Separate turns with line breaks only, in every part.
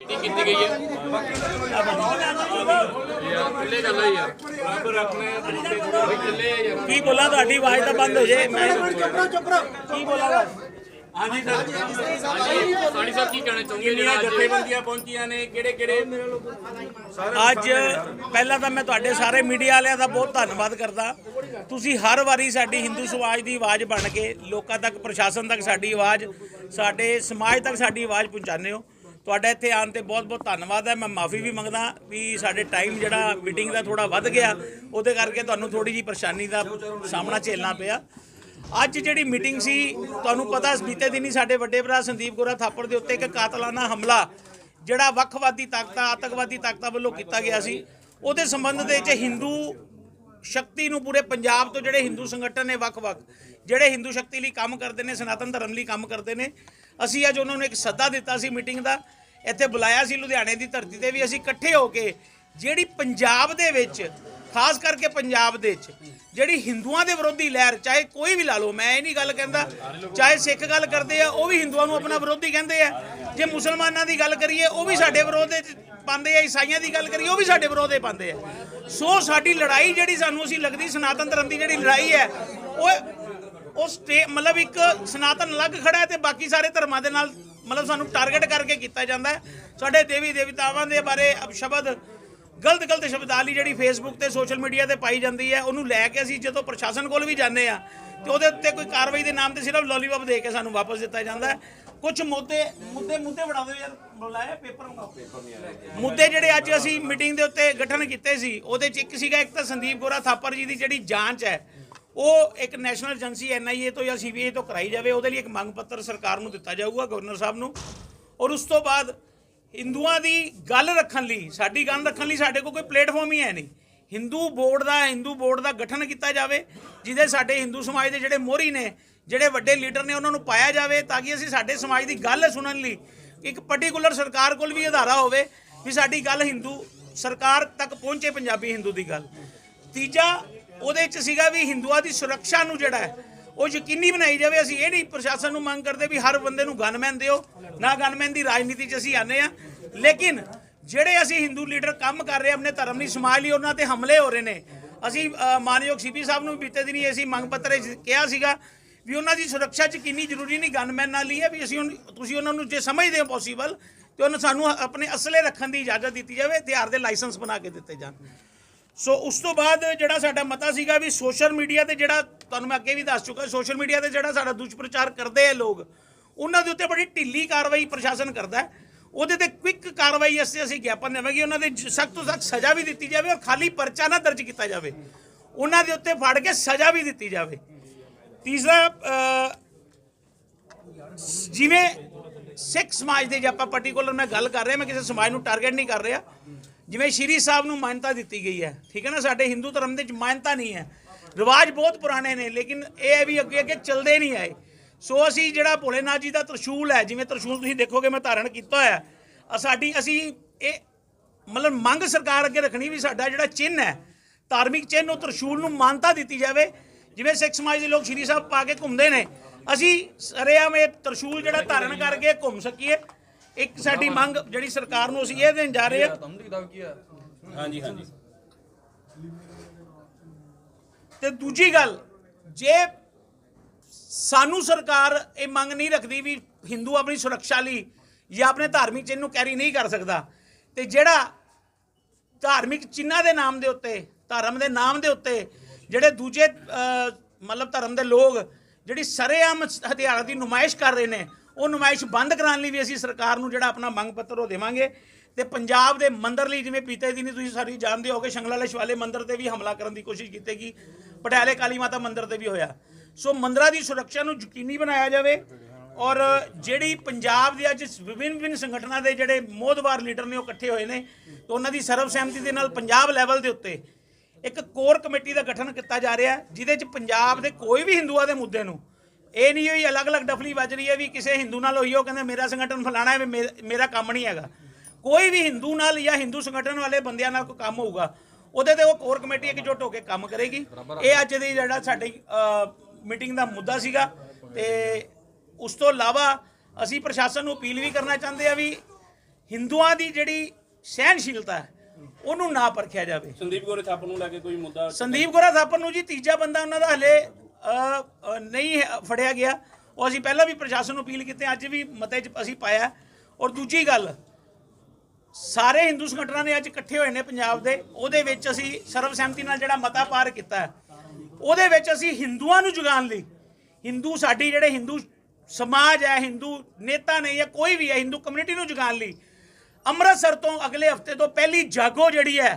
Meeting ਕੀਤੀ ਗਈ ਹੈ ਯਾਰ ਥੱਲੇ ਕਰ ਲਓ ਯਾਰ ਬਰਾਬਰ ਆਪਣੇ ਵੀ ਥੱਲੇ ਆ ਯਾਰ
ਕੀ ਬੋਲਾਂ? ਤੁਹਾਡੀ ਆਵਾਜ਼ ਤਾਂ ਬੰਦ ਹੋ ਜੇ ਮੈਂ ਕੀ ਬੋਲਾਂਗਾ
ਹਾਂਜੀ ਸਰ ਸਾਡੀ ਸਰ ਕੀ ਕਹਿਣਾ ਚਾਹੁੰਦੇ ਜਿਹੜਾ ਅੱਜ
ਜਥੇਬੰਦੀਆਂ ਪਹੁੰਚੀਆਂ ਨੇ? ਕਿਹੜੇ ਕਿਹੜੇ?
ਅੱਜ ਪਹਿਲਾਂ ਤਾਂ ਮੈਂ ਤੁਹਾਡੇ ਸਾਰੇ ਮੀਡੀਆ ਵਾਲਿਆਂ ਦਾ ਬਹੁਤ ਧੰਨਵਾਦ ਕਰਦਾ। ਤੁਸੀਂ ਹਰ ਵਾਰੀ ਸਾਡੀ ਹਿੰਦੂ ਸਮਾਜ ਦੀ ਆਵਾਜ਼ ਬਣ ਕੇ ਲੋਕਾਂ ਤੱਕ ਪ੍ਰਸ਼ਾਸਨ ਤੱਕ ਸਾਡੀ ਆਵਾਜ਼ ਸਾਡੇ ਸਮਾਜ ਤੱਕ ਸਾਡੀ ਆਵਾਜ਼ ਪਹੁੰਚਾਉਂਦੇ ਹੋ। ਤੁਹਾਡਾ ਇੱਥੇ ਆਉਣ ਤੇ ਬਹੁਤ ਬਹੁਤ ਧੰਨਵਾਦ ਹੈ। ਮੈਂ ਮਾਫੀ ਵੀ ਮੰਗਦਾ ਵੀ ਸਾਡੇ ਟਾਈਮ ਜਿਹੜਾ ਮੀਟਿੰਗ ਦਾ ਥੋੜਾ ਵੱਧ ਗਿਆ। ਉਹਦੇ ਕਰਕੇ ਤੁਹਾਨੂੰ ਥੋੜੀ ਜੀ ਪਰੇਸ਼ਾਨੀ ਦਾ ਸਾਹਮਣਾ ਝੇਲਣਾ ਪਿਆ। ਅੱਜ ਜਿਹੜੀ ਮੀਟਿੰਗ ਸੀ, ਤੁਹਾਨੂੰ ਪਤਾ ਬੀਤੇ ਦਿਨੀ ਸਾਡੇ ਵੱਡੇ ਭਰਾ ਸੰਦੀਪ ਗੋਰਾ ਥਾਪੜ ਦੇ ਉੱਤੇ ਇੱਕ ਕਾਤਲਾਨਾ ਹਮਲਾ, ਜਿਹੜਾ ਵੱਖਵਾਦੀ ਤਾਕਤਾਂ, ਆਤੰਕਵਾਦੀ ਤਾਕਤਾਂ ਵੱਲੋਂ ਕੀਤਾ ਗਿਆ ਸੀ। ਉਹਦੇ ਸੰਬੰਧ ਦੇ ਵਿੱਚ ਹਿੰਦੂ ਸ਼ਕਤੀ ਨੂੰ ਪੂਰੇ ਪੰਜਾਬ ਤੋਂ ਜਿਹੜੇ ਹਿੰਦੂ ਸੰਗਠਨ ਨੇ ਵੱਖ-ਵੱਖ, ਜਿਹੜੇ ਹਿੰਦੂ ਸ਼ਕਤੀ ਲਈ ਕੰਮ ਕਰਦੇ ਨੇ, ਸਨਾਤਨ ਧਰਮ ਲਈ ਕੰਮ ਕਰਦੇ ਨੇ ਅਸੀਂ ਅੱਜ ਉਹਨਾਂ ਨੂੰ ਇੱਕ ਸੱਦਾ ਦਿੱਤਾ ਸੀ ਮੀਟਿੰਗ ਦਾ, ਇੱਥੇ ਬੁਲਾਇਆ ਸੀ ਲੁਧਿਆਣੇ ਦੀ ਧਰਤੀ ਤੇ ਵੀ ਅਸੀਂ ਇਕੱਠੇ ਹੋ ਕੇ ਜਿਹੜੀ ਪੰਜਾਬ ਦੇ ਵਿੱਚ, ਖਾਸ ਕਰਕੇ ਪੰਜਾਬ ਦੇ ਵਿੱਚ, ਜਿਹੜੀ ਹਿੰਦੂਆਂ ਦੇ ਵਿਰੋਧੀ ਲਹਿਰ, ਚਾਹੇ ਕੋਈ ਵੀ ਲਾ ਲਓ, ਮੈਂ ਇਹ ਨਹੀਂ ਗੱਲ ਕਹਿੰਦਾ, ਚਾਹੇ ਸਿੱਖ ਗੱਲ ਕਰਦੇ ਆ, ਉਹ ਵੀ ਹਿੰਦੂਆਂ ਨੂੰ ਆਪਣਾ ਵਿਰੋਧੀ ਕਹਿੰਦੇ ਆ। ਜੇ ਮੁਸਲਮਾਨਾਂ ਦੀ ਗੱਲ ਕਰੀਏ, ਉਹ ਵੀ ਸਾਡੇ ਵਿਰੋਧ ਦੇ ਪਾਉਂਦੇ ਆ, ਈਸਾਈਆਂ ਦੀ ਗੱਲ ਕਰੀਏ, ਉਹ ਵੀ ਸਾਡੇ ਵਿਰੋਧ ਦੇ ਪਾਉਂਦੇ ਆ। ਸੋ ਸਾਡੀ ਲੜਾਈ ਜਿਹੜੀ ਸਾਨੂੰ ਅਸੀਂ ਲੱਗਦੀ, ਸਨਾਤਨ ਧਰਮ ਦੀ ਜਿਹੜੀ ਲੜਾਈ ਹੈ, ਉਹ ਉਹ ਸਟੇ ਮਤਲਬ ਇੱਕ ਸਨਾਤਨ ਅਲੱਗ ਖੜਾ ਹੈ ਤੇ ਬਾਕੀ ਸਾਰੇ ਧਰਮਾਂ ਦੇ ਨਾਲ ਮਤਲਬ ਸਾਨੂੰ ਟਾਰਗੇਟ ਕਰਕੇ ਕੀਤਾ ਜਾਂਦਾ ਹੈ। ਸਾਡੇ ਦੇਵੀ ਦੇਵਤਾਵਾਂ ਦੇ ਬਾਰੇ ਅਪਸ਼ਬਦ ਗਲਤ ਗਲਤ ਸ਼ਬਦਾਲੀ ਜਿਹੜੀ ਫੇਸਬੁੱਕ ਤੇ ਸੋਸ਼ਲ ਮੀਡੀਆ ਤੇ ਪਾਈ ਜਾਂਦੀ ਹੈ, ਉਹਨੂੰ ਲੈ ਕੇ ਅਸੀਂ ਜਦੋਂ ਪ੍ਰਸ਼ਾਸਨ ਕੋਲ ਵੀ ਜਾਂਦੇ ਆ ਤੇ ਉਹਦੇ ਉੱਤੇ ਕੋਈ ਕਾਰਵਾਈ ਦੇ ਨਾਮ ਤੇ ਸਿਰਫ ਲੋਲੀਪੌਪ ਦੇ ਕੇ ਸਾਨੂੰ ਵਾਪਸ ਦਿੱਤਾ ਜਾਂਦਾ ਹੈ। ਕੁਝ ਮੁੱਦੇ ਮੁੱਦੇ ਮੁੱਦੇ ਬਣਾ ਦਿਓ ਯਾਰ ਬੁਲਾਇਆ ਪੇਪਰ ਮੁੱਦੇ ਜਿਹੜੇ ਅੱਜ ਅਸੀਂ ਮੀਟਿੰਗ ਦੇ ਉੱਤੇ ਗਠਨ ਕੀਤੇ ਸੀ, ਉਹਦੇ ਚ ਇੱਕ ਸੀਗਾ, ਇੱਕ ਤਾਂ ਸੰਦੀਪ ਗੋਰਾ ਥਾਪਰ ਜੀ ਦੀ ਜਿਹੜੀ ਜਾਂਚ ਹੈ ਉਹ ਇੱਕ ਨੈਸ਼ਨਲ ਏਜੰਸੀ ਐਨਆਈਏ ਤੋਂ ਜਾਂ ਸੀਬੀਆਈ ਤੋਂ ਕਰਾਈ ਜਾਵੇ, ਉਹਦੇ ਲਈ ਇੱਕ ਮੰਗ ਪੱਤਰ ਸਰਕਾਰ ਨੂੰ ਦਿੱਤਾ ਜਾਊਗਾ, ਗਵਰਨਰ ਸਾਹਿਬ ਨੂੰ। ਔਰ ਉਸ ਤੋਂ ਬਾਅਦ ਹਿੰਦੂਆਂ ਦੀ ਗੱਲ ਰੱਖਣ ਲਈ, ਸਾਡੀ ਗੱਲ ਰੱਖਣ ਲਈ ਸਾਡੇ ਕੋਲ ਕੋਈ ਪਲੇਟਫਾਰਮ ਹੀ ਹੈ ਨਹੀਂ। ਹਿੰਦੂ ਬੋਰਡ ਦਾ, ਹਿੰਦੂ ਬੋਰਡ ਦਾ ਗਠਨ ਕੀਤਾ ਜਾਵੇ, ਜਿਹਦੇ ਸਾਡੇ ਹਿੰਦੂ ਸਮਾਜ ਦੇ ਜਿਹੜੇ ਮੋਹਰੀ ਨੇ, ਜਿਹੜੇ ਵੱਡੇ ਲੀਡਰ ਨੇ, ਉਹਨਾਂ ਨੂੰ ਪਾਇਆ ਜਾਵੇ, ਤਾਂ ਕਿ ਅਸੀਂ ਸਾਡੇ ਸਮਾਜ ਦੀ ਗੱਲ ਸੁਣਨ ਲਈ ਇੱਕ ਪਾਰਟਿਕੂਲਰ ਸਰਕਾਰ ਕੋਲ ਵੀ ਅਧਾਰਾ ਹੋਵੇ ਵੀ ਸਾਡੀ ਗੱਲ ਹਿੰਦੂ ਸਰਕਾਰ ਤੱਕ ਪਹੁੰਚੇ ਪੰਜਾਬੀ ਹਿੰਦੂ ਦੀ ਗੱਲ। ਤੀਜਾ ਉਹਦੇ ਚ ਸੀਗਾ ਵੀ ਹਿੰਦੂਆਂ ਦੀ ਸੁਰੱਖਿਆ ਨੂੰ ਜਿਹੜਾ ਹੈ ਉਹ ਯਕੀਨੀ ਬਣਾਈ ਜਾਵੇ। ਅਸੀਂ ਇਹ ਨਹੀਂ ਪ੍ਰਸ਼ਾਸਨ ਨੂੰ ਮੰਗ ਕਰਦੇ ਵੀ ਹਰ ਬੰਦੇ ਨੂੰ ਗਨਮੈਨ ਦਿਓ ਨਾ ਗਨਮੈਨ ਦੀ ਰਾਜਨੀਤੀ 'ਚ ਅਸੀਂ ਆਨੇ ਆ ਲੇਕਿਨ ਜਿਹੜੇ ਅਸੀਂ ਹਿੰਦੂ ਲੀਡਰ ਕੰਮ ਕਰ ਰਹੇ ਆਪਣੇ ਧਰਮ ਲਈ ਸਮਾਜ ਲਈ ਉਹਨਾਂ ਤੇ ਹਮਲੇ ਹੋ ਰਹੇ ਨੇ ਅਸੀਂ ਅ, ਮਾਨਯੋਗ ਸੀਪੀ ਸਾਹਿਬ ਨੂੰ ਵੀ ਬੀਤੇ ਦਿਨੀ ਅਸੀਂ ਮੰਗ ਪੱਤਰ ਕਿਹਾ ਸੀਗਾ ਵੀ ਉਹਨਾਂ ਦੀ ਸੁਰੱਖਿਆ 'ਚ ਕਿੰਨੀ ਜ਼ਰੂਰੀ ਨਹੀਂ ਗਨਮੈਨ ਨਾਲ ਹੀ ਹੈ ਵੀ ਅਸੀਂ ਉਨ- ਤੁਸੀਂ ਉਹਨਾਂ ਨੂੰ ਜੇ ਸਮਝਦੇ ਹੋ ਪੋਸੀਬਲ ਤੇ ਉਹਨਾਂ ਸਾਨੂੰ ਆਪਣੇ ਅਸਲੇ ਰੱਖਣ ਦੀ ਇਜਾਜ਼ਤ ਦਿੱਤੀ ਜਾਵੇ ਹਥਿਆਰ ਦੇ ਲਾਇਸੈਂਸ ਬਣਾ ਕੇ ਦਿੱਤੇ ਜਾਣ। ਸੋ ਉਸ ਤੋਂ ਬਾਅਦ ਜਿਹੜਾ ਸਾਡਾ ਮਤਾ ਸੀਗਾ ਵੀ ਸੋਸ਼ਲ ਮੀਡੀਆ ਤੇ ਜਿਹੜਾ ਤੁਹਾਨੂੰ ਮੈਂ ਅੱਗੇ ਵੀ ਦੱਸ ਚੁੱਕਾ ਸੋਸ਼ਲ ਮੀਡੀਆ ਤੇ ਜਿਹੜਾ ਸਾਡਾ ਦੁਸ਼ਪ੍ਰਚਾਰ ਕਰਦੇ ਆ ਲੋਕ, ਉਹਨਾਂ ਦੇ ਉੱਤੇ ਬੜੀ ਢਿੱਲੀ ਕਾਰਵਾਈ ਪ੍ਰਸ਼ਾਸਨ ਕਰਦਾ ਹੈ। ਉਹਦੇ ਤੇ ਕੁਇਕ ਕਾਰਵਾਈ ਅਸੀਂ ਅਸੀਂ ਗਿਆਪਨ ਦੇਵਾਂਗੇ, ਉਹਨਾਂ ਦੇ ਸਖਤ ਤੋਂ ਸਖਤ ਸਜ਼ਾ ਵੀ ਦਿੱਤੀ ਜਾਵੇ ਔਰ ਖਾਲੀ ਪਰਚਾ ਨਾ ਦਰਜ ਕੀਤਾ ਜਾਵੇ। ਉਹਨਾਂ ਦੇ ਉੱਤੇ ਫੜ ਕੇ ਸਜ਼ਾ ਵੀ ਦਿੱਤੀ ਜਾਵੇ। ਤੀਸਰਾ ਜਿਵੇਂ ਸਿੱਖ ਸਮਾਜ ਦੇ ਜੇ ਆਪਾਂ ਪਾਰਟਿਕੂਲਰ ਮੈਂ ਗੱਲ ਕਰ ਰਿਹਾ, ਮੈਂ ਕਿਸੇ ਸਮਾਜ ਨੂੰ ਟਾਰਗੇਟ ਨਹੀਂ ਕਰ ਰਿਹਾ ਜਿਵੇਂ ਸ਼੍ਰੀ ਸਾਹਿਬ ਨੂੰ ਮਾਨਤਾ ਦਿੱਤੀ ਗਈ ਹੈ ਠੀਕ ਹੈ ਨਾ ਸਾਡੇ ਹਿੰਦੂ ਧਰਮ ਦੇ ਵਿੱਚ ਮਾਨਤਾ ਨਹੀਂ ਹੈ। ਰਿਵਾਜ ਬਹੁਤ ਪੁਰਾਣੇ ਨੇ ਲੇਕਿਨ ਇਹ ਹੈ ਵੀ ਅੱਗੇ ਅੱਗੇ ਚੱਲਦੇ ਨਹੀਂ ਆਏ। ਸੋ ਅਸੀਂ ਜਿਹੜਾ ਭੋਲੇਨਾਥ ਜੀ ਦਾ ਤਰਸ਼ੂਲ ਹੈ ਜਿਵੇਂ ਤਰਸ਼ੂਲ ਤੁਸੀਂ ਦੇਖੋਗੇ ਮੈਂ ਧਾਰਨ ਕੀਤਾ ਹੋਇਆ ਹੈ, ਸਾਡੀ ਅਸੀਂ ਇਹ ਮਤਲਬ ਮੰਗ ਸਰਕਾਰ ਅੱਗੇ ਰੱਖਣੀ ਵੀ ਸਾਡਾ ਜਿਹੜਾ ਚਿੰਨ੍ਹ ਹੈ ਧਾਰਮਿਕ ਚਿੰਨ੍ਹ ਉਹ ਤਰਸ਼ੂਲ ਨੂੰ ਮਾਨਤਾ ਦਿੱਤੀ ਜਾਵੇ। ਜਿਵੇਂ ਸਿੱਖ ਸਮਾਜ ਦੇ ਲੋਕ ਸ਼੍ਰੀ ਸਾਹਿਬ ਪਾ ਕੇ ਘੁੰਮਦੇ ਨੇ ਅਸੀਂ ਸਰੇਆਮ ਇਹ ਤਰਸ਼ੂਲ ਜਿਹੜਾ ਧਾਰਨ ਕਰਕੇ ਘੁੰਮ ਸਕੀਏ। ਇੱਕ ਸਾਡੀ ਮੰਗ ਜਿਹੜੀ ਸਰਕਾਰ ਨੂੰ ਅਸੀਂ ਇਹ ਦੇਣ ਜਾ ਰਹੇ ਹਾਂ।
ਹਾਂਜੀ ਹਾਂਜੀ।
ਤੇ ਦੂਜੀ ਗੱਲ ਜੇ ਸਾਨੂੰ ਸਰਕਾਰ ਇਹ ਮੰਗ ਨਹੀਂ ਰੱਖਦੀ ਵੀ ਹਿੰਦੂ ਆਪਣੀ ਸੁਰੱਖਿਆ ਲਈ ਜਾਂ ਆਪਣੇ ਧਾਰਮਿਕ ਚਿੰਨ੍ਹ ਨੂੰ ਕੈਰੀ ਨਹੀਂ ਕਰ ਸਕਦਾ ਤੇ ਜਿਹੜਾ ਧਾਰਮਿਕ ਚਿੰਨ੍ਹਾਂ ਦੇ ਨਾਮ ਦੇ ਉੱਤੇ ਧਰਮ ਦੇ ਨਾਮ ਦੇ ਉੱਤੇ ਜਿਹੜੇ ਦੂਜੇ ਮਤਲਬ ਧਰਮ ਦੇ ਲੋਕ ਜਿਹੜੀ ਸਰੇਆਮ ਹਥਿਆਰਾਂ ਦੀ ਨੁਮਾਇਸ਼ ਕਰ ਰਹੇ ਨੇ ਉਹ ਨੁਮਾਇਸ਼ ਬੰਦ ਕਰਾਉਣ ਲਈ ਵੀ ਅਸੀਂ ਸਰਕਾਰ ਨੂੰ ਜਿਹੜਾ ਆਪਣਾ ਮੰਗ ਪੱਤਰ ਉਹ ਦੇਵਾਂਗੇ। ਤੇ ਪੰਜਾਬ ਦੇ ਮੰਦਰ ਲਈ ਜਿਵੇਂ ਪੀਤੇ ਦਿਨੀ ਤੁਸੀਂ ਸਾਰੀ ਜਾਣਦੇ ਹੋਗੇ, ਸ਼ੰਗਲਾ ਸ਼ਿਵਾਲੇ ਮੰਦਰ ਤੇ ਵੀ ਹਮਲਾ ਕਰਨ ਦੀ ਕੋਸ਼ਿਸ਼ ਕੀਤੀ ਗਈ ਪਟਿਆਲੇ ਕਾਲੀ ਮਾਤਾ ਮੰਦਰ ਤੇ ਵੀ ਹੋਇਆ। ਸੋ ਮੰਦਰਾਂ ਦੀ ਸੁਰੱਖਿਆ ਨੂੰ ਯਕੀਨੀ ਬਣਾਇਆ ਜਾਵੇ ਔਰ ਜਿਹੜੀ ਪੰਜਾਬ ਦੇ ਅੱਜ ਵਿਭਿੰਨ ਵਿਭਿੰਨ ਸੰਗਠਨਾਂ ਦੇ ਜਿਹੜੇ ਮੋਦਵਾਰ ਲੀਡਰ ਨੇ ਉਹ ਇਕੱਠੇ ਹੋਏ ਨੇ, ਤੇ ਉਹਨਾਂ ਦੀ ਸਰਬਸਹਿਮਤੀ ਦੇ ਨਾਲ ਪੰਜਾਬ ਲੈਵਲ ਦੇ ਉੱਤੇ ਇੱਕ ਕੋਰ ਕਮੇਟੀ ਦਾ ਗਠਨ ਕੀਤਾ ਜਾ ਰਿਹਾ, ਜਿਹਦੇ ਚ ਪੰਜਾਬ ਦੇ ਕੋਈ ਵੀ ਹਿੰਦੂਆਂ ਦੇ ਮੁੱਦੇ ਨੂੰ ਇਹ ਨਹੀਂ ਹੋਈ ਅਲੱਗ-ਅਲੱਗ ਡਫਲੀ ਵੱਜ ਰਹੀ ਹੈ ਵੀ ਕਿਸੇ ਹਿੰਦੂ ਨਾਲ ਹੋਈ ਉਹ ਕਹਿੰਦੇ ਮੇਰਾ ਸੰਗਠਨ ਫਲਾਣਾ ਹੈ ਮੇਰਾ ਕੰਮ ਨਹੀਂ ਹੈਗਾ। ਕੋਈ ਵੀ ਹਿੰਦੂ ਨਾਲ ਜਾਂ ਹਿੰਦੂ ਸੰਗਠਨ ਵਾਲੇ ਬੰਦਿਆਂ ਨਾਲ ਕੋਈ ਕੰਮ ਹੋਊਗਾ ਉਹਦੇ ਤੇ ਉਹ ਕੋਰ ਕਮੇਟੀ ਇਕਜੁੱਟ ਹੋ ਕੇ ਕੰਮ ਕਰੇਗੀ। ਇਹ ਅੱਜ ਦੀ ਜਿਹੜਾ ਸਾਡੀ ਮੀਟਿੰਗ ਦਾ ਮੁੱਦਾ ਸੀਗਾ ਤੇ ਉਸ ਤੋਂ ਇਲਾਵਾ ਅਸੀਂ ਪ੍ਰਸ਼ਾਸਨ ਨੂੰ ਅਪੀਲ ਵੀ ਕਰਨਾ ਚਾਹੁੰਦੇ ਆ ਵੀ ਹਿੰਦੂਆਂ ਦੀ ਜਿਹੜੀ ਸਹਿਨਸ਼ੀਲਤਾ ਹੈ ਉਹਨੂੰ ਨਾ ਪਰਖਿਆ ਜਾਵੇ।
ਸੰਦੀਪ ਗੋਰੇ ਥਾਪ ਨੂੰ ਲੈ ਕੇ ਕੋਈ ਮੁੱਦਾ
ਸੰਦੀਪ ਗੋਰਾ ਥਾਪਰ ਨੂੰ ਜੀ ਤੀਜਾ ਬੰਦਾ ਉਹਨਾਂ ਦਾ ਹਲੇ ਨਹੀਂ ਹੈ- ਫੜਿਆ ਗਿਆ। ਉਹ ਅਸੀਂ ਪਹਿਲਾਂ ਵੀ ਪ੍ਰਸ਼ਾਸਨ ਨੂੰ ਅਪੀਲ ਕੀਤੀ, ਅੱਜ ਵੀ ਮਤੇ 'ਚ ਅਸੀਂ ਪਾਇਆ ਔਰ ਦੂਜੀ ਗੱਲ, ਸਾਰੇ ਹਿੰਦੂ ਸੰਗਠਨਾਂ ਨੇ ਅੱਜ ਇਕੱਠੇ ਹੋਏ ਨੇ ਪੰਜਾਬ ਦੇ। ਉਹਦੇ ਵਿੱਚ ਅਸੀਂ ਸਰਵਸਹਿਮਤੀ ਨਾਲ ਜਿਹੜਾ ਮਤਾ ਪਾਰ ਕੀਤਾ ਉਹਦੇ ਵਿੱਚ ਅਸੀਂ ਹਿੰਦੂਆਂ ਨੂੰ ਜਗਾਉਣ ਲਈ, ਹਿੰਦੂ ਸਾਡੀ ਜਿਹੜੇ ਹਿੰਦੂ ਸਮਾਜ ਹੈ, ਹਿੰਦੂ ਨੇਤਾ ਨੇ ਜਾਂ ਕੋਈ ਵੀ ਹੈ, ਹਿੰਦੂ ਕਮਿਊਨਿਟੀ ਨੂੰ ਜਗਾਉਣ ਲਈ, ਅੰਮ੍ਰਿਤਸਰ ਤੋਂ ਅਗਲੇ ਹਫ਼ਤੇ ਤੋਂ ਪਹਿਲੀ ਜਾਗੋ ਜਿਹੜੀ ਹੈ,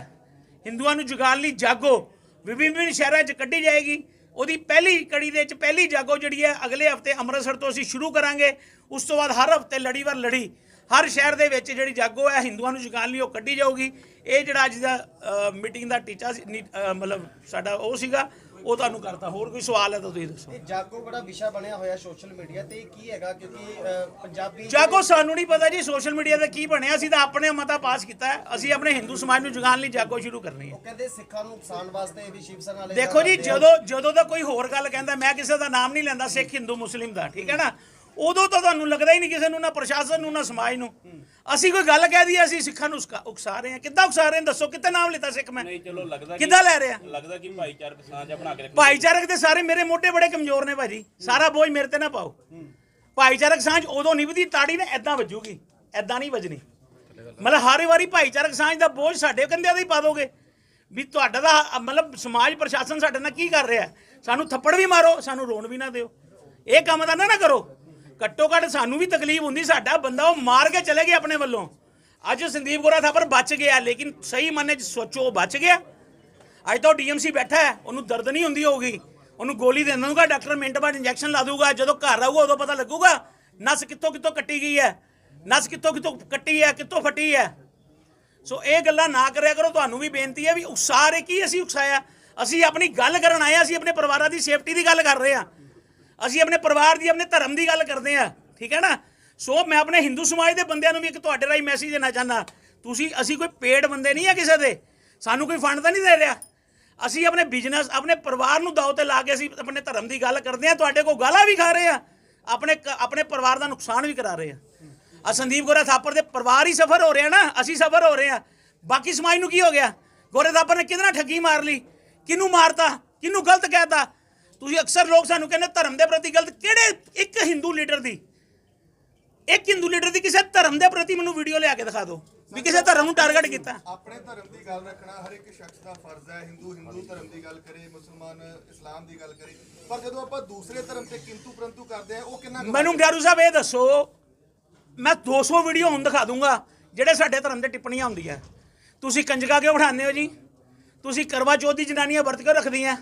ਹਿੰਦੂਆਂ ਨੂੰ ਜਗਾਉਣ ਲਈ ਜਾਗੋ ਵਿਭਿੰਨ ਵਿਭਿੰਨ ਸ਼ਹਿਰਾਂ 'ਚ ਕੱਢੀ ਜਾਏਗੀ। ਉਹਦੀ ਪਹਿਲੀ ਕੜੀ ਦੇ ਵਿੱਚ ਪਹਿਲੀ ਜਾਗੋ ਜਿਹੜੀ ਹੈ, ਅਗਲੇ ਹਫ਼ਤੇ ਅੰਮ੍ਰਿਤਸਰ ਤੋਂ ਅਸੀਂ ਸ਼ੁਰੂ ਕਰਾਂਗੇ। ਉਸ ਤੋਂ ਬਾਅਦ ਹਰ ਹਫ਼ਤੇ ਲੜੀ ਵਾਰ ਲੜੀ, ਹਰ ਸ਼ਹਿਰ ਦੇ ਵਿੱਚ ਜਿਹੜੀ ਜਾਗੋ ਹੈ, ਹਿੰਦੂਆਂ ਨੂੰ ਜਗਾਉਣ ਲਈ ਉਹ ਕੱਢੀ ਜਾਊਗੀ। ਇਹ ਜਿਹੜਾ ਅੱਜ ਦਾ ਮੀਟਿੰਗ ਦਾ ਟੀਚਾ ਸੀ ਮਤਲਬ ਸਾਡਾ ਉਹ ਸੀਗਾ। ਉਹ ਤੁਹਾਨੂੰ ਕਰਤਾ। ਹੋਰ ਕੋਈ ਸਵਾਲ ਹੈ ਤਾਂ ਤੁਸੀਂ ਦੱਸੋ।
ਇਹ ਜਾਗੋ ਬੜਾ ਵਿਸ਼ਾ ਬਣਿਆ ਹੋਇਆ ਸੋਸ਼ਲ ਮੀਡੀਆ ਤੇ ਇਹ ਕੀ ਹੈਗਾ? ਕਿਉਂਕਿ ਪੰਜਾਬੀ
ਜਾਗੋ ਸਾਨੂੰ ਨਹੀਂ ਪਤਾ ਜੀ ਸੋਸ਼ਲ ਮੀਡੀਆ ਤੇ ਕੀ ਬਣਿਆ। ਅਸੀਂ ਤਾਂ ਆਪਣੇ ਮਤਾ ਪਾਸ ਕੀਤਾ ਹੈ। ਅਸੀਂ ਆਪਣੇ ਹਿੰਦੂ ਸਮਾਜ ਨੂੰ ਜਗਾਉਣ ਲਈ ਜਾਗੋ ਸ਼ੁਰੂ ਕਰਨੀ ਹੈ।
ਉਹ ਕਹਿੰਦੇ ਸਿੱਖਾਂ ਨੂੰ ਉਕਸਾਉਣ ਵਾਸਤੇ ਵੀ ਸ਼ਿਵ ਸੈਨਾ ਵਾਲੇ
ਦੇਖੋ ਜੀ। ਜਦੋਂ ਜਦੋਂ ਦਾ ਕੋਈ ਹੋਰ ਗੱਲ ਕਹਿੰਦਾ ਮੈਂ ਕਿਸੇ ਦਾ ਨਾਮ ਨਹੀਂ ਲੈਂਦਾ ਸਿੱਖ ਹਿੰਦੂ ਮੁਸਲਿਮ ਦਾ ਠੀਕ ਹੈ ਨਾ? ਉਦੋਂ ਤਾਂ ਤੁਹਾਨੂੰ ਲੱਗਦਾ ਹੀ ਨਹੀਂ ਕਿਸੇ ਨੂੰ ਨਾ ਪ੍ਰਸ਼ਾਸਨ ਨੂੰ ਨਾ ਸਮਾਜ ਨੂੰ। ਅਸੀਂ ਕੋਈ ਗੱਲ ਕਹਿ ਦਈਏ ਅਸੀਂ ਸਿੱਖਾਂ ਨੂੰ ਉਸਕਾ- ਉਕਸਾ ਰਹੇ ਹਾਂ। ਕਿੱਦਾਂ ਉਕਸਾ ਰਹੇ ਹਾਂ? ਦੱਸੋ ਕਿੱਥੇ ਨਾਮ ਲਿੱਤਾ ਸਿੱਖ ਮੈਂ?
ਨਹੀਂ ਚਲੋ ਲੱਗਦਾ ਕਿ-
ਕਿੱਦਾਂ ਲੈ ਰਿਹਾ?
ਲੱਗਦਾ ਕਿ ਭਾਈਚਾਰਕ ਸਾਂਝ ਬਣਾ ਕੇ ਰੱਖਣੀ
ਭਾਈਚਾਰਕ ਦੇ ਸਾਰੇ ਮੇਰੇ ਮੋਢੇ ਬੜੇ ਕਮਜ਼ੋਰ ਨੇ ਭਾਜੀ। ਸਾਰਾ ਬੋਝ ਮੇਰੇ ਤੇ ਨਾ ਪਾਓ। ਭਾਈਚਾਰਕ ਸਾਂਝ ਉਦੋਂ ਨਿਭਦੀ ਤਾੜੀ ਨੇ ਐਦਾਂ ਵੱਜੂਗੀ। ਐਦਾਂ ਨਹੀਂ ਵੱਜਣੀ। ਮਤਲਬ ਹਰ ਵਾਰੀ ਭਾਈਚਾਰਕ ਸਾਂਝ ਦਾ ਬੋਝ ਸਾਡੇ ਕੰਧਿਆਂ ਤੇ ਹੀ ਪਾ ਦੋਗੇ। ਵੀ ਤੁਹਾਡਾ ਦਾ ਮਤਲਬ ਸਮਾਜ ਪ੍ਰਸ਼ਾਸਨ ਸਾਡੇ ਨਾਲ ਕੀ ਕਰ ਰਿਹਾ ਹੈ? ਸਾਨੂੰ ਥੱਪੜ ਵੀ ਮਾਰੋ ਸਾਨੂੰ ਰੋਣ ਵੀ ਨਾ ਦਿਓ। ਇਹ ਕੰਮ ਤਾਂ ਨਾ ਨਾ ਕਰੋ। ਘੱਟੋ ਘੱਟ ਸਾਨੂੰ ਵੀ ਤਕਲੀਫ ਹੁੰਦੀ ਸਾਡਾ ਬੰਦਾ ਉਹ ਮਾਰ ਕੇ ਚਲੇ ਗਿਆ ਆਪਣੇ ਵੱਲੋਂ। ਅੱਜ ਸੰਦੀਪ ਗੋਰਾ ਥਾਪਰ ਬਚ ਗਿਆ ਲੇਕਿਨ ਸਹੀ ਮੰਨੇ ਚ ਸੋਚੋ ਉਹ ਬਚ ਗਿਆ। ਅੱਜ ਤਾਂ ਡੀਐਮਸੀ ਬੈਠਾ ਹੈ ਉਹਨੂੰ ਦਰਦ ਨਹੀਂ ਹੁੰਦੀ ਹੋਊਗੀ। ਉਹਨੂੰ ਗੋਲੀ ਦੇ ਦਊਗਾ ਡਾਕਟਰ ਮਿੰਟ ਬਾਅਦ ਇੰਜੈਕਸ਼ਨ ਲਾ ਦੂਗਾ ਜਦੋਂ ਘਰ ਆਊਗਾ ਉਦੋਂ ਪਤਾ ਲੱਗੂਗਾ ਨਸ ਕਿੱਥੋਂ ਕਿੱਥੋਂ ਕੱਟੀ ਗਈ ਹੈ। ਨਸ ਕਿੱਥੋਂ ਕਿੱਥੋਂ ਕੱਟੀ ਹੈ ਕਿੱਥੋਂ ਫਟੀ ਹੈ। ਸੋ ਇਹ ਗੱਲਾਂ ਨਾ ਕਰਿਆ ਕਰੋ ਤੁਹਾਨੂੰ ਵੀ ਬੇਨਤੀ ਹੈ ਵੀ ਉਕਸਾਰੇ ਕੀ ਅਸੀਂ ਉਕਸਾਇਆ? ਅਸੀਂ ਆਪਣੀ ਗੱਲ ਕਰਨ ਆਏ ਹਾਂ, ਅਸੀਂ ਆਪਣੇ ਪਰਿਵਾਰਾਂ ਦੀ ਸੇਫਟੀ ਦੀ ਗੱਲ ਕਰ ਰਹੇ ਹਾਂ। ਅਸੀਂ ਆਪਣੇ ਪਰਿਵਾਰ ਦੀ, ਆਪਣੇ ਧਰਮ ਦੀ ਗੱਲ ਕਰਦੇ ਹਾਂ, ਠੀਕ ਹੈ ਨਾ? ਸੋ ਮੈਂ ਆਪਣੇ ਹਿੰਦੂ ਸਮਾਜ ਦੇ ਬੰਦਿਆਂ ਨੂੰ ਵੀ ਇੱਕ ਤੁਹਾਡੇ ਰਾਹੀਂ ਮੈਸੇਜ ਦੇਣਾ ਚਾਹੁੰਦਾ। ਤੁਸੀਂ, ਅਸੀਂ ਕੋਈ ਪੇਡ ਬੰਦੇ ਨਹੀਂ ਆ ਕਿਸੇ ਦੇ। ਸਾਨੂੰ ਕੋਈ ਫੰਡ ਤਾਂ ਨਹੀਂ ਦੇ ਰਿਹਾ। ਅਸੀਂ ਆਪਣੇ ਬਿਜ਼ਨਸ ਆਪਣੇ ਪਰਿਵਾਰ ਨੂੰ ਦਾਅ ਤੇ ਲਾ ਕੇ ਅਸੀਂ ਆਪਣੇ ਧਰਮ ਦੀ ਗੱਲ ਕਰਦੇ ਹਾਂ, ਤੁਹਾਡੇ ਕੋਲ ਗਾਲਾਂ ਵੀ ਖਾ ਰਹੇ ਆ ਆਪਣੇ ਕ- ਆਪਣੇ ਪਰਿਵਾਰ ਦਾ ਨੁਕਸਾਨ ਵੀ ਕਰਾ ਰਹੇ ਆ ਆ ਸੰਦੀਪ ਗੋਰਾ ਥਾਪਰ ਦੇ ਪਰਿਵਾਰ ਹੀ ਸਫਰ ਹੋ ਰਿਹਾ ਨਾ, ਅਸੀਂ ਸਫਰ ਹੋ ਰਹੇ ਆ ਬਾਕੀ ਸਮਾਜ ਨੂੰ ਕੀ ਹੋ ਗਿਆ? ਗੋਰੇ ਥਾਪਰ ਨੇ ਕਿਹਦੇ ਨਾਲ ਠੱਗੀ ਮਾਰ ਲਈ? ਕਿਹਨੂੰ ਮਾਰਤਾ? ਕਿਹਨੂੰ ਗਲਤ ਕਹਿਤਾ? ਤੁਸੀਂ ਅਕਸਰ ਲੋਕ ਸਾਨੂੰ ਕਹਿੰਦੇ ਧਰਮ ਦੇ ਪ੍ਰਤੀ ਗਲਤ ਕਿਹੜੇ ਇੱਕ ਹਿੰਦੂ ਲੀਡਰ ਦੀ? ਇੱਕ ਹਿੰਦੂ ਲੀਡਰ ਦੀ ਕਿਸੇ ਧਰਮ ਦੇ ਪ੍ਰਤੀ ਮੈਨੂੰ ਵੀਡੀਓ ਲਿਆ ਕੇ ਦਿਖਾ ਦਿਓ ਵੀ ਕਿਸੇ ਧਰਮ ਨੂੰ ਟਾਰਗੇਟ ਕੀਤਾ।
ਆਪਣੇ ਧਰਮ ਦੀ ਗੱਲ ਰੱਖਣਾ ਹਰ ਇੱਕ ਸ਼ਖਸ ਦਾ ਫਰਜ਼ ਹੈ ਹਿੰਦੂ ਹਿੰਦੂ ਧਰਮ ਦੀ ਗੱਲ ਕਰੇ ਮੁਸਲਮਾਨ ਇਸਲਾਮ ਦੀ ਗੱਲ ਕਰੇ। ਪਰ ਜਦੋਂ ਆਪਾਂ ਦੂਸਰੇ ਧਰਮ ਤੇ ਕਿੰਤੂ ਪਰੰਤੂ ਕਰਦੇ ਆ ਉਹ ਕਿੰਨਾ
ਮੈਨੂੰ ਡਾਰੂ ਸਾਹਿਬ ਇਹ ਦੱਸੋ ਮੈਂ 200 ਵੀਡੀਓ ਹੁਣ ਦਿਖਾ ਦੂੰਗਾ ਜਿਹੜੇ ਸਾਡੇ ਧਰਮ ਤੇ ਟਿੱਪਣੀਆਂ ਹੁੰਦੀਆਂ। ਤੁਸੀਂ ਕੰਜਕਾ ਕਿਉਂ ਬਿਠਾਉਂਦੇ ਹੋ ਜੀ? ਤੁਸੀਂ ਕਰਵਾ ਚੌਥ ਦੀ ਜਨਾਨੀਆਂ ਵਰਤ ਕੇ ਰੱਖਦੀਆਂ।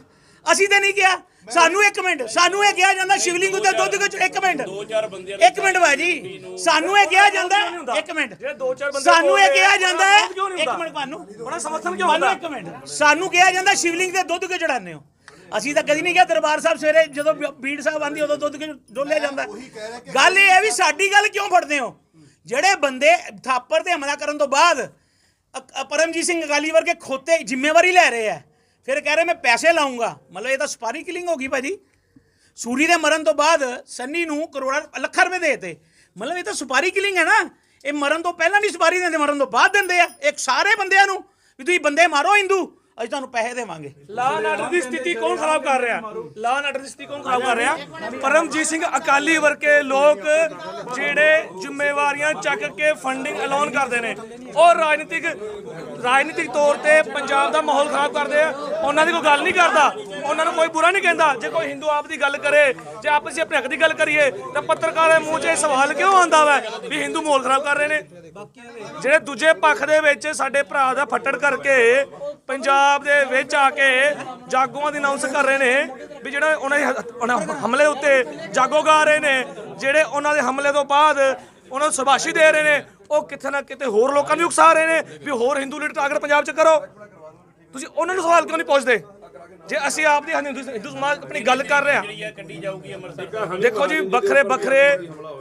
ਅਸੀਂ ਤੇ ਨਹੀਂ ਕਿਹਾ। ਸਾਨੂੰ ਇੱਕ ਮਿੰਟ ਸਾਨੂੰ ਇਹ ਕਿਹਾ ਜਾਂਦਾ ਸ਼ਿਵਲਿੰਗ ਉੱਤੇ ਦੁੱਧ ਵਿੱਚ ਇੱਕ ਮਿੰਟ।
ਦੋ ਚਾਰ ਬੰਦਿਆਂ
ਇੱਕ ਮਿੰਟ ਭਾਜੀ ਸਾਨੂੰ ਇਹ ਕਿਹਾ ਜਾਂਦਾ ਇੱਕ ਮਿੰਟ।
ਜਿਹੜੇ ਦੋ ਚਾਰ ਬੰਦੇ
ਸਾਨੂੰ ਇਹ ਕਿਹਾ ਜਾਂਦਾ ਇੱਕ? ਮਿੰਟ ਤੁਹਾਨੂੰ
ਉਹਨਾਂ ਸਮਰਥਨ ਕਿਉਂ ਹੁੰਦਾ?
ਇੱਕ ਮਿੰਟ। ਸਾਨੂੰ ਕਿਹਾ ਜਾਂਦਾ ਸ਼ਿਵਲਿੰਗ ਤੇ ਦੁੱਧ ਕਿਉਂ ਚੜਾਉਂਦੇ ਹੋ? ਅਸੀਂ ਤਾਂ ਕਦੀ ਨਹੀਂ ਕਿਹਾ ਦਰਬਾਰ ਸਾਹਿਬ ਸਵੇਰੇ ਜਦੋਂ ਬੀੜ ਸਾਹਿਬ ਆਂਦੀ ਉਦੋਂ ਦੁੱਧ ਕਿਉਂ ਡੋਲਿਆ ਜਾਂਦਾ? ਗੱਲ ਇਹ ਹੈ ਵੀ ਸਾਡੀ ਗੱਲ ਕਿਉਂ ਫੜਦੇ ਹੋ? ਜਿਹੜੇ ਬੰਦੇ ਥਾਪਰ ਤੇ ਹਮਲਾ ਕਰਨ ਤੋਂ ਬਾਅਦ ਪਰਮਜੀਤ ਸਿੰਘ ਅਕਾਲੀ ਵਰਗੇ ਖੋਤੇ ਜ਼ਿੰਮੇਵਾਰੀ ਲੈ ਰਹੇ ਆ। ਫਿਰ ਕਹਿ ਰਹੇ ਮੈਂ ਪੈਸੇ ਲਾਉਂਗਾ। ਮਤਲਬ ਇਹ ਤਾਂ ਸਪਾਰੀ ਕਿਲਿੰਗ ਹੋ ਗਈ ਭਾਜੀ। ਸੂਰੀ ਦੇ ਮਰਨ ਤੋਂ ਬਾਅਦ ਸੰਨੀ ਨੂੰ ਕਰੋੜਾਂ ਲੱਖਾਂ ਰੁਪਏ ਦੇਤੇ। ਮਤਲਬ ਇਹ ਤਾਂ ਸੁਪਾਰੀ ਕਿਲਿੰਗ ਹੈ ਨਾ। ਇਹ ਮਰਨ ਤੋਂ ਪਹਿਲਾਂ ਨਹੀਂ ਸੁਪਾਰੀ ਦਿੰਦੇ, ਮਰਨ ਤੋਂ ਬਾਅਦ ਦਿੰਦੇ ਆ। ਇੱਕ ਸਾਰੇ ਬੰਦਿਆਂ ਨੂੰ ਵੀ ਤੁਸੀਂ ਬੰਦੇ ਮਾਰੋ ਹਿੰਦੂ ਅਸੀਂ ਤੁਹਾਨੂੰ ਪੈਸੇ ਦੇਵਾਂਗੇ।
ਲਾ ਐਂਡ ਆਰਡਰ ਦੀ ਸਥਿਤੀ ਕੌਣ ਖਰਾਬ ਕਰ ਰਿਹਾ? ਲਾ ਐਂਡ ਆਰਡਰ ਦੀ ਸਥਿਤੀ ਕੌਣ ਖਰਾਬ ਕਰ ਰਿਹਾ? ਪਰਮਜੀਤ ਸਿੰਘ ਅਕਾਲੀ ਵਰਗੇ ਲੋਕ ਜਿਹੜੇ ਜ਼ਿੰਮੇਵਾਰੀਆਂ ਚੱਕ ਕੇ ਫੰਡਿੰਗ ਐਲਾਨ ਕਰਦੇ ਨੇ। ਉਹ ਰਾਜਨੀਤਿਕ ਰਾਜਨੀਤਿਕ ਤੌਰ ਤੇ ਪੰਜਾਬ ਦਾ ਮਾਹੌਲ ਖਰਾਬ ਕਰਦੇ ਆ। ਉਹਨਾਂ ਦੀ ਕੋਈ ਗੱਲ ਨਹੀਂ ਕਰਦਾ। ਉਹਨਾਂ ਨੂੰ ਕੋਈ ਬੁਰਾ ਨਹੀਂ ਕਹਿੰਦਾ। ਜੇ ਕੋਈ ਹਿੰਦੂ ਆਪ ਦੀ ਗੱਲ ਕਰੇ, ਜੇ ਆਪ ਅਸੀਂ ਆਪਣੇ ਹੱਕ ਦੀ ਗੱਲ ਕਰੀਏ, ਤਾਂ ਪੱਤਰਕਾਰ ਦੇ ਮੂੰਹ 'ਚ ਇਹ ਸਵਾਲ ਕਿਉਂ ਆਉਂਦਾ ਵਾ ਵੀ ਹਿੰਦੂ ਮਾਹੌਲ ਖਰਾਬ ਕਰ ਰਹੇ ਨੇ? ਜਿਹੜੇ ਦੂਜੇ ਪੱਖ ਦੇ ਵਿੱਚ ਸਾਡੇ ਭਰਾ ਦਾ ਫੱਟੜ ਕਰਕੇ ਪੰਜਾਬ ਦੇ ਵਿੱਚ ਆ ਕੇ ਜਾਗੋਆਂ ਦੀ ਅਨਾਉਂਸ ਕਰ ਰਹੇ ਨੇ ਵੀ ਜਿਹੜਾ ਉਹਨਾਂ ਦੇ ਹ- ਉਹਨਾਂ ਹਮਲੇ ਉੱਤੇ ਜਾਗੋ ਗਾ ਰਹੇ ਨੇ, ਜਿਹੜੇ ਉਹਨਾਂ ਦੇ ਹਮਲੇ ਤੋਂ ਬਾਅਦ ਉਹਨਾਂ ਨੂੰ ਸੁਭਾਸ਼ੀ ਦੇ ਰਹੇ ਨੇ, ਉਹ ਕਿਤੇ ਨਾ ਕਿਤੇ ਹੋਰ ਲੋਕਾਂ ਨੂੰ ਉਕਸਾ ਰਹੇ ਨੇ ਵੀ ਹੋਰ ਹਿੰਦੂ ਲੀਡਰ ਟਾਰਗੇਟ ਪੰਜਾਬ 'ਚ ਕਰੋ। ਤੁਸੀਂ ਉਹਨਾਂ ਨੂੰ ਸਵਾਲ ਕਿਉਂ ਨਹੀਂ ਪੁੱਛਦੇ? ਜੇ ਅਸੀਂ ਆਪ ਦੀ ਹਿੰਦੂ ਸਮਾਜ ਆਪਣੀ ਗੱਲ ਕਰ ਰਹੇ ਹਾਂ।
ਆ
ਦੇਖੋ ਜੀ, ਵੱਖਰੇ ਵੱਖਰੇ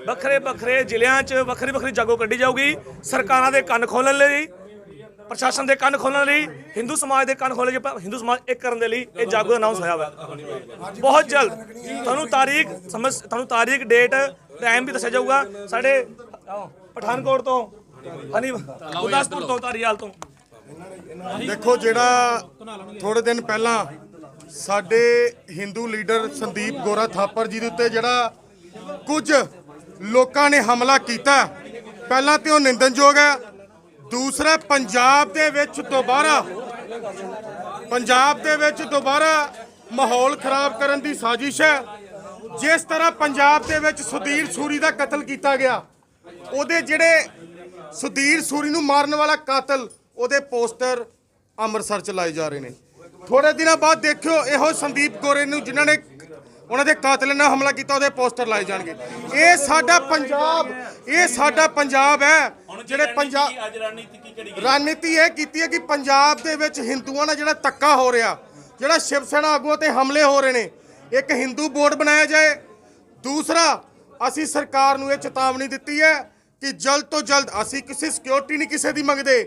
ਵੱਖਰੇ ਵੱਖਰੇ ਜ਼ਿਲ੍ਹਿਆਂ 'ਚ ਵੱਖਰੀ ਵੱਖਰੀ ਜਾਗੋ ਕੱਢੀ ਜਾਊਗੀ, ਸਰਕਾਰਾਂ ਦੇ ਕੰਨ ਖੋਲਣ ਲਈ। ਪ੍ਰਸ਼ਾਸਨ ਦੇ ਕੰਨ ਖੋਲਣ ਲਈ, ਹਿੰਦੂ ਸਮਾਜ ਦੇ ਕੰਨ ਖੋਲਣ ਜੇ ਹਿੰਦੂ ਸਮਾਜ ਇੱਕ ਕਰਨ ਦੇ ਲਈ ਇਹ ਜਾਗੋ ਅਨਾਉਂਸ ਹੋਇਆ ਵਾ। ਬਹੁਤ ਜਲਦ ਤੁਹਾਨੂੰ ਤਾਰੀਖ ਸਮਝ, ਤੁਹਾਨੂੰ ਤਾਰੀਖ ਡੇਟ ਟਾਈਮ ਵੀ ਦੱਸਿਆ ਜਾਊਗਾ। ਸਾਡੇ ਪਠਾਨਕੋਟ ਤੋਂ, ਹਨੀ, ਗੁਰਦਾਸਪੁਰ ਤੋਂ, ਧਾਰੀਵਾਲ ਤੋਂ।
ਦੇਖੋ ਜਿਹੜਾ ਥੋੜੇ ਦਿਨ ਪਹਿਲਾਂ ਸਾਡੇ ਹਿੰਦੂ ਲੀਡਰ ਸੰਦੀਪ ਗੋਰਾ ਥਾਪਰ ਜੀ ਦੇ ਉੱਤੇ ਜਿਹੜਾ ਕੁਝ ਲੋਕਾਂ ਨੇ ਹਮਲਾ ਕੀਤਾ, ਪਹਿਲਾਂ ਤੇ ਉਹ ਨਿੰਦਨਯੋਗ ਹੈ ਦੂਸਰਾ, ਪੰਜਾਬ ਦੇ ਵਿੱਚ ਦੁਬਾਰਾ, ਪੰਜਾਬ ਦੇ ਵਿੱਚ ਦੁਬਾਰਾ ਮਾਹੌਲ ਖਰਾਬ ਕਰਨ ਦੀ ਸਾਜ਼ਿਸ਼ ਹੈ। ਜਿਸ ਤਰ੍ਹਾਂ ਪੰਜਾਬ ਦੇ ਵਿੱਚ ਸੁਧੀਰ ਸੂਰੀ ਦਾ ਕਤਲ ਕੀਤਾ ਗਿਆ, ਉਹਦੇ ਜਿਹੜੇ ਸੁਧੀਰ ਸੂਰੀ ਨੂੰ ਮਾਰਨ ਵਾਲਾ ਕਾਤਲ, ਉਹਦੇ ਪੋਸਟਰ ਅੰਮ੍ਰਿਤਸਰ ਚ ਲਾਏ ਜਾ ਰਹੇ ਨੇ। ਥੋੜੇ ਦਿਨਾਂ ਬਾਅਦ ਦੇਖਿਓ, ਇਹੋ ਸੰਦੀਪ ਗੋਰੇ ਨੂੰ ਜਿਨ੍ਹਾਂ ਨੇ ਉਹਨਾਂ ਦੇ ਕਾਤਲ ਨਾਲ ਹਮਲਾ ਕੀਤਾ ਉਹਦੇ ਪੋਸਟਰ ਲਾਏ ਜਾਣਗੇ। ਇਹ ਸਾਡਾ ਪੰਜਾਬ ਇਹ ਸਾਡਾ ਪੰਜਾਬ ਹੈ ਜਿਹੜੇ ਪੰਜਾਬ
ਰਣਨੀਤੀ
ਇਹ ਕੀਤੀ ਹੈ ਕਿ ਪੰਜਾਬ ਦੇ ਵਿੱਚ ਹਿੰਦੂਆਂ ਨਾਲ ਜਿਹੜਾ ਤੱਕਾ ਹੋ ਰਿਹਾ ਜਿਹੜਾ ਸ਼ਿਵ ਸੈਨਾ ਆਗੂਆਂ ਤੇ ਹਮਲੇ ਹੋ ਰਹੇ ਨੇ ਇੱਕ ਹਿੰਦੂ ਬੋਰਡ ਬਣਾਇਆ ਜਾਏ। ਦੂਸਰਾ ਅਸੀਂ ਸਰਕਾਰ ਨੂੰ ਇਹ ਚੇਤਾਵਨੀ ਦਿੱਤੀ ਹੈ ਕਿ ਜਲਦ ਤੋਂ ਜਲਦ ਅਸੀਂ ਕਿਸੇ ਸਿਕਿਉਰਿਟੀ ਨਹੀਂ ਕਿਸੇ ਦੀ ਮੰਗਦੇ।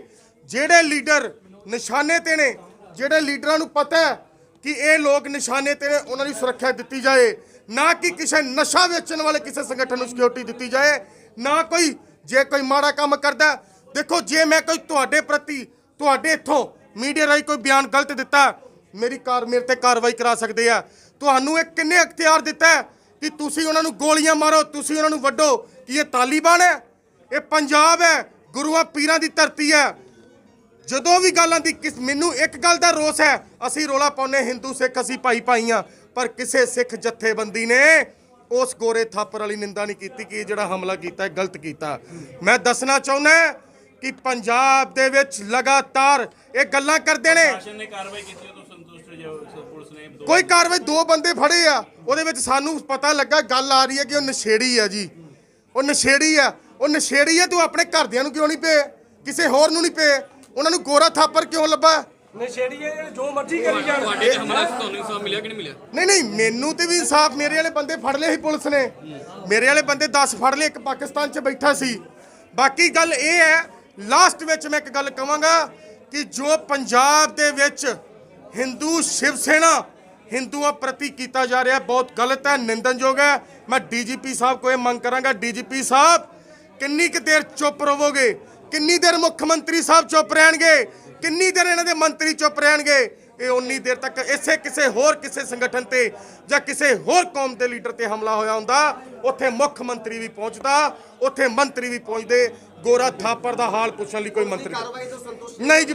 ਜਿਹੜੇ ਲੀਡਰ ਨਿਸ਼ਾਨੇ ਤੇ ਨੇ ਜਿਹੜੇ ਲੀਡਰਾਂ ਨੂੰ ਪਤਾ ਹੈ ਕਿ ਇਹ ਲੋਕ ਨਿਸ਼ਾਨੇ ਤੇ ਨੇ ਉਹਨਾਂ ਦੀ ਸੁਰੱਖਿਆ ਦਿੱਤੀ ਜਾਏ, ਨਾ ਕਿ ਕਿਸੇ ਨਸ਼ਾ ਵੇਚਣ ਵਾਲੇ ਕਿਸੇ ਸੰਗਠਨ ਨੂੰ ਸਿਕਿਉਰਿਟੀ ਦਿੱਤੀ ਜਾਏ, ਨਾ ਕੋਈ, ਜੇ ਕੋਈ ਮਾੜਾ ਕੰਮ ਕਰਦਾ, ਦੇਖੋ ਜੇ ਮੈਂ ਕੋਈ ਤੁਹਾਡੇ ਪ੍ਰਤੀ, ਤੁਹਾਡੇ ਇੱਥੋਂ ਮੀਡੀਆ ਰਾਹੀਂ ਕੋਈ ਬਿਆਨ ਗਲਤ ਦਿੱਤਾ, ਮੇਰੀ ਕਾਰ, ਮੇਰੇ ਤੇ ਕਾਰਵਾਈ ਕਰਾ ਸਕਦੇ ਆ। ਤੁਹਾਨੂੰ ਇਹ ਕਿੰਨੇ ਅਖਤਿਆਰ ਦਿੱਤਾ ਹੈ ਕਿ ਤੁਸੀਂ ਉਹਨਾਂ ਨੂੰ ਗੋਲੀਆਂ ਮਾਰੋ, ਤੁਸੀਂ ਉਹਨਾਂ ਨੂੰ ਵੱਢੋ, ਕਿ ਇਹ ਤਾਲੀਬਾਨ ਹੈ? ਇਹ ਪੰਜਾਬ ਹੈ, ਗੁਰੂਆਂ ਪੀਰਾਂ ਦੀ ਧਰਤੀ ਹੈ। ਜਦੋਂ ਵੀ ਗੱਲ ਆਂਦੀ ਕਿਸ ਮੈਨੂੰ ਇੱਕ ਗੱਲ ਦਾ ਰੋਸ ਹੈ ਅਸੀਂ ਰੋਲਾ ਪਾਉਨੇ ਹਿੰਦੂ ਸਿੱਖ ਅਸੀਂ ਭਾਈ ਭਾਈਆਂ ਪਰ ਕਿਸੇ ਸਿੱਖ ਜਥੇਬੰਦੀ ਨੇ ਉਸ ਗੋਰੇ ਥਾਪਰ ਵਾਲੀ ਨਿੰਦਾ ਨਹੀਂ ਕੀਤੀ ਕਿ ਇਹ ਜਿਹੜਾ ਹਮਲਾ ਕੀਤਾ ਹੈ ਗਲਤ ਕੀਤਾ। ਮੈਂ ਦੱਸਣਾ ਚਾਹੁੰਦਾ ਕਿ ਪੰਜਾਬ ਦੇ ਵਿੱਚ ਲਗਾਤਾਰ ਇਹ ਗੱਲਾਂ ਕਰਦੇ ਨੇ।
ਪ੍ਰਸ਼ਾਸਨ ਨੇ ਕਾਰਵਾਈ ਕੀਤੀ ਉਹ ਤੋਂ ਸੰਤੁਸ਼ਟ ਜੋ ਪੁਲਿਸ ਨੇ ਦੋ
ਕੋਈ ਕਾਰਵਾਈ ਦੋ ਬੰਦੇ ਫੜੇ ਆ ਉਹਦੇ ਵਿੱਚ ਸਾਨੂੰ ਪਤਾ ਲੱਗਾ ਗੱਲ ਆ ਰਹੀ ਹੈ ਕਿ ਉਹ ਨਸ਼ੇੜੀ ਆ ਜੀ। ਉਹ ਨਸ਼ੇੜੀ ਆ ਉਹ ਨਸ਼ੇੜੀ ਆ ਤੂੰ ਆਪਣੇ ਘਰਦਿਆਂ ਨੂੰ ਕਿਉਂ ਨਹੀਂ ਪਏ ਕਿਸੇ ਹੋਰ ਨੂੰ ਨਹੀਂ ਪਏ ਉਹਨਾਂ ਨੂੰ ਗੋਰਾ ਥਾਪਰ ਕਿਉਂ ਲੱਭਾ?
ਨਸ਼ੇੜੀ ਜਿਹੜੇ ਜੋ ਮਰਜ਼ੀ ਕਰੀ ਜਾਣ।
ਤੁਹਾਡੇ ਤੇ ਹਮਲਾ ਤੁਹਾਨੂੰ ਇਨਸਾਫ ਮਿਲਿਆ ਕਿ ਨਹੀਂ ਮਿਲਿਆ?
ਨਹੀਂ ਨਹੀਂ ਮੈਨੂੰ ਤੇ ਵੀ ਇਨਸਾਫ ਮੇਰੇ ਵਾਲੇ ਬੰਦੇ ਫੜ ਲਏ ਸੀ ਪੁਲਿਸ ਨੇ। ਮੇਰੇ ਵਾਲੇ ਬੰਦੇ 10 ਫੜ ਲਏ ਇੱਕ ਪਾਕਿਸਤਾਨ 'ਚ ਬੈਠਾ ਸੀ। ਬਾਕੀ ਗੱਲ ਇਹ ਹੈ ਲਾਸਟ ਵਿੱਚ ਮੈਂ ਇੱਕ ਗੱਲ ਕਵਾਂਗਾ ਕਿ ਜੋ ਪੰਜਾਬ ਦੇ ਵਿੱਚ ਹਿੰਦੂ ਸ਼ਿਵ ਸੈਨਾ ਹਿੰਦੂਆਂ ਪ੍ਰਤੀ ਕੀਤਾ ਜਾ ਰਿਹਾ ਬਹੁਤ ਗਲਤ ਹੈ ਨਿੰਦਨਯੋਗ ਹੈ। ਮੈਂ ਡੀਜੀਪੀ ਸਾਹਿਬ ਕੋਲ ਇਹ ਮੰਗ ਕਰਾਂਗਾ ਡੀਜੀਪੀ ਸਾਹਿਬ ਕਿੰਨੀ ਕੁ ਦੇਰ ਚੁੱਪ ਰਹੋਗੇ ਕਿੰਨੀ ਦੇਰ ਮੁੱਖ ਮੰਤਰੀ ਸਾਹਿਬ ਚੁੱਪ ਰਹਿਣਗੇ? ਕਿੰਨੀ ਦੇਰ ਇਹਨਾਂ ਦੇ ਮੰਤਰੀ ਚੁੱਪ ਰਹਿਣਗੇ? ਇਹ ਉਨੀ ਦੇਰ ਤੱਕ ਇਸੇ ਕਿਸੇ ਹੋਰ ਕਿਸੇ ਸੰਗਠਨ ਤੇ ਜਾਂ ਕਿਸੇ ਹੋਰ ਕੌਮ ਦੇ ਲੀਡਰ ਤੇ ਹਮਲਾ ਹੋਇਆ ਹੁੰਦਾ। ਉੱਥੇ ਮੁੱਖ ਮੰਤਰੀ ਵੀ ਪਹੁੰਚਦਾ ਉੱਥੇ ਮੰਤਰੀ ਵੀ ਪਹੁੰਚਦੇ। ਗੋਰਾ ਥਾਪਰ ਦਾ ਹਾਲ ਪੁੱਛਣ ਲਈ ਕੋਈ ਮੰਤਰੀ ਨਹੀਂ ਜੀ।